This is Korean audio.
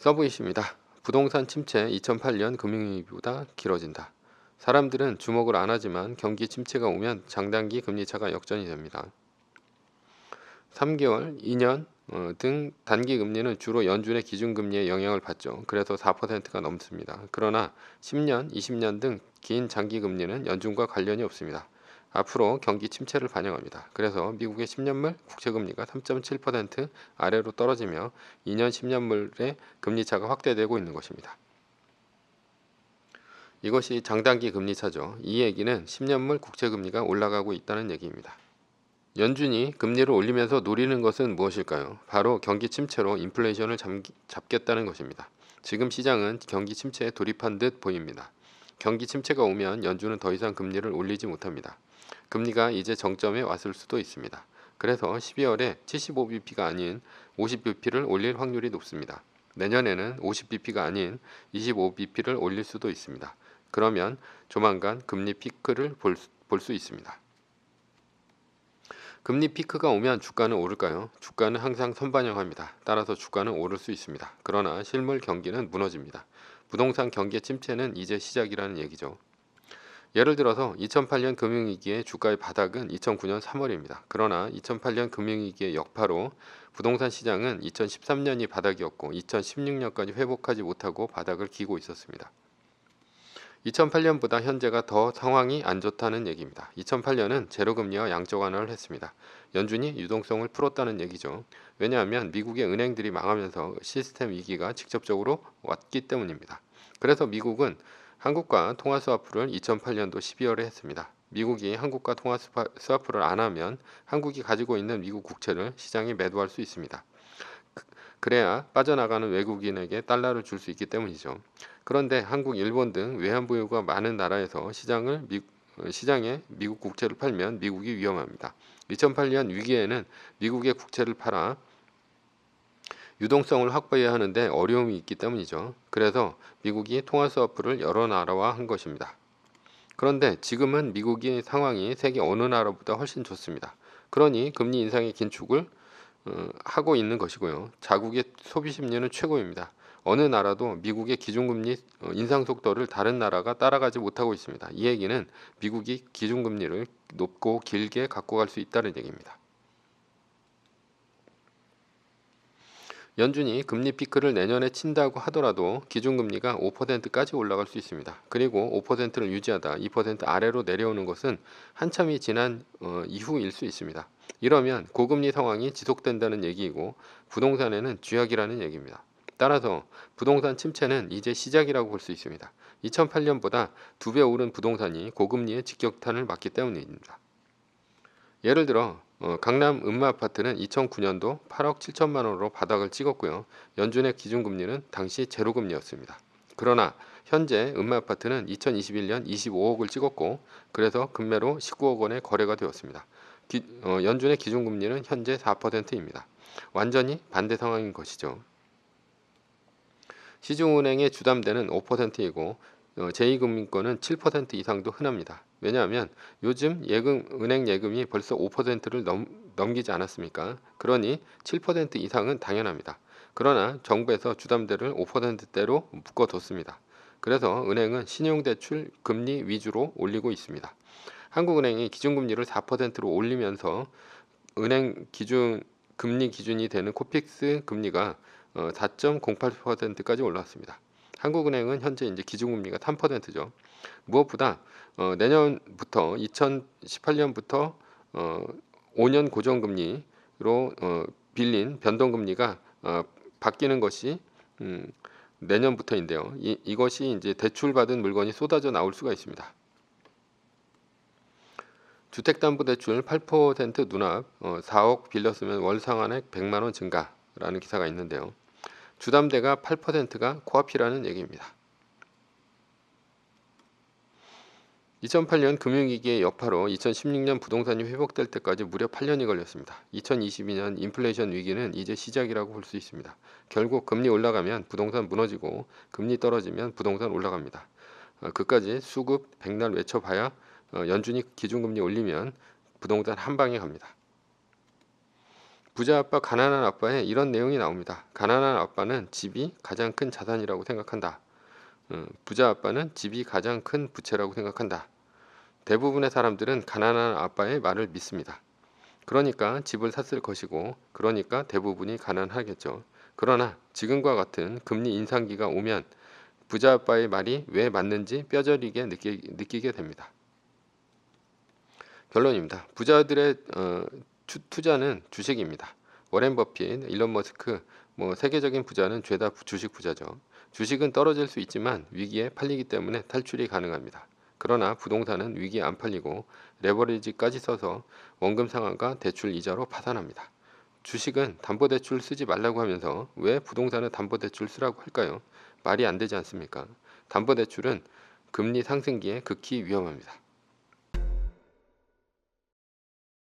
서브이십니다. 부동산 침체 2008년 금융위기보다 길어진다. 사람들은 주목을 안 하지만 경기 침체가 오면 장단기 금리차가 역전이 됩니다. 3개월, 2년 어, 등 단기 금리는 주로 연준의 기준금리에 영향을 받죠. 그래서 4%가 넘습니다. 그러나 10년, 20년 등 긴 장기 금리는 연준과 관련이 없습니다. 앞으로 경기 침체를 반영합니다. 그래서 미국의 10년물 국채금리가 3.7% 아래로 떨어지며 2년 10년물의 금리차가 확대되고 있는 것입니다. 이것이 장단기 금리차죠. 이 얘기는 10년물 국채금리가 올라가고 있다는 얘기입니다. 연준이 금리를 올리면서 노리는 것은 무엇일까요? 바로 경기 침체로 인플레이션을 잡겠다는 것입니다. 지금 시장은 경기 침체에 돌입한 듯 보입니다. 경기 침체가 오면 연준은 더 이상 금리를 올리지 못합니다. 금리가 이제 정점에 왔을 수도 있습니다. 그래서 12월에 75bp가 아닌 50bp를 올릴 확률이 높습니다. 내년에는 50bp가 아닌 25bp를 올릴 수도 있습니다. 그러면 조만간 금리 피크를 볼 수 있습니다. 금리 피크가 오면 주가는 오를까요? 주가는 항상 선반영합니다. 따라서 주가는 오를 수 있습니다. 그러나 실물 경기는 무너집니다. 부동산 경기 침체는 이제 시작이라는 얘기죠. 예를 들어서 2008년 금융위기의 주가의 바닥은 2009년 3월입니다. 그러나 2008년 금융위기의 역파로 부동산 시장은 2013년이 바닥이었고 2016년까지 회복하지 못하고 바닥을 기고 있었습니다. 2008년보다 현재가 더 상황이 안 좋다는 얘기입니다. 2008년은 제로금리와 양적 완화를 했습니다. 연준이 유동성을 풀었다는 얘기죠. 왜냐하면 미국의 은행들이 망하면서 시스템 위기가 직접적으로 왔기 때문입니다. 그래서 미국은 한국과 통화 스와프를 2008년도 12월에 했습니다. 미국이 한국과 통화 스와프를 안 하면 한국이 가지고 있는 미국 국채를 시장에 매도할 수 있습니다. 그래야 빠져나가는 외국인에게 달러를 줄 수 있기 때문이죠. 그런데 한국, 일본 등 외환 보유가 많은 나라에서 시장을 미, 시장에 미국 국채를 팔면 미국이 위험합니다. 2008년 위기에는 미국의 국채를 팔아 유동성을 확보해야 하는데 어려움이 있기 때문이죠. 그래서 미국이 통화 스와프를 여러 나라와 한 것입니다. 그런데 지금은 미국의 상황이 세계 어느 나라보다 훨씬 좋습니다. 그러니 금리 인상의 긴축을 어, 하고 있는 것이고요. 자국의 소비 심리는 최고입니다. 어느 나라도 미국의 기준금리 어, 인상 속도를 다른 나라가 따라가지 못하고 있습니다. 이 얘기는 미국이 기준금리를 높고 길게 갖고 갈 수 있다는 얘기입니다. 연준이 금리 피크를 내년에 친다고 하더라도 기준금리가 5%까지 올라갈 수 있습니다. 그리고 5%를 유지하다 2% 아래로 내려오는 것은 한참이 지난 어, 이후일 수 있습니다. 이러면 고금리 상황이 지속된다는 얘기이고 부동산에는 쥐약이라는 얘기입니다. 따라서 부동산 침체는 이제 시작이라고 볼 수 있습니다. 2008년보다 두 배 오른 부동산이 고금리의 직격탄을 맞기 때문입니다. 예를 들어 어, 강남 음마 아파트는 2009년도 8억 7천만 원으로 바닥을 찍었고요. 연준의 기준금리는 당시 제로금리였습니다. 그러나 현재 음마 아파트는 2021년 25억을 찍었고 그래서 금매로 19억 원에 거래가 되었습니다. 기, 어, 연준의 기준금리는 현재 4%입니다. 완전히 반대 상황인 것이죠. 시중은행에 주담대는 5%이고 어, 제2금융권은 7% 이상도 흔합니다. 왜냐하면 요즘 예금 은행 예금이 벌써 5%를 넘, 넘기지 않았습니까? 그러니 7% 이상은 당연합니다. 그러나 정부에서 주담대를 5%대로 묶어뒀습니다. 그래서 은행은 신용대출 금리 위주로 올리고 있습니다. 한국은행이 기준금리를 4%로 올리면서 은행 기준 금리 기준이 되는 코픽스 금리가 4.08%까지 어, 올랐습니다. 한국은행은 현재 이제 기준금리가 3%죠. 무엇보다 어, 내년부터 2018년부터 어, 5년 고정금리로 어, 빌린 변동금리가 어, 바뀌는 것이 음, 내년부터인데요. 이, 이것이 이제 대출받은 물건이 쏟아져 나올 수가 있습니다. 주택담보대출 8% 눈앞 어, 4억 빌렸으면 월 상환액 100만 원 증가라는 기사가 있는데요. 주담대가 8%가 코앞이라는 얘기입니다. 2008년 금융위기의 여파로 2016년 부동산이 회복될 때까지 무려 8년이 걸렸습니다. 2022년 인플레이션 위기는 이제 시작이라고 볼 수 있습니다. 결국 금리 올라가면 부동산 무너지고 금리 떨어지면 부동산 올라갑니다. 어, 그까지 수급 백날 외쳐봐야 어, 연준이 기준금리 올리면 부동산 한 방에 갑니다. 부자 아빠, 가난한 아빠에 이런 내용이 나옵니다. 가난한 아빠는 집이 가장 큰 자산이라고 생각한다. 어, 부자 아빠는 집이 가장 큰 부채라고 생각한다. 대부분의 사람들은 가난한 아빠의 말을 믿습니다. 그러니까 집을 샀을 것이고, 그러니까 대부분이 가난하겠죠. 그러나 지금과 같은 금리 인상기가 오면 부자 아빠의 말이 왜 맞는지 뼈저리게 느끼, 느끼게 됩니다. 결론입니다. 부자들의 어, 투, 투자는 주식입니다. 워렌 버핏, 일론 머스크, 뭐 세계적인 부자는 죄다 주식 부자죠. 주식은 떨어질 수 있지만 위기에 팔리기 때문에 탈출이 가능합니다. 그러나 부동산은 위기에 안 팔리고 레버리지까지 써서 원금 상환과 대출 이자로 파산합니다. 주식은 담보대출 쓰지 말라고 하면서 왜 부동산은 담보대출 쓰라고 할까요? 말이 안 되지 않습니까? 담보대출은 금리 상승기에 극히 위험합니다.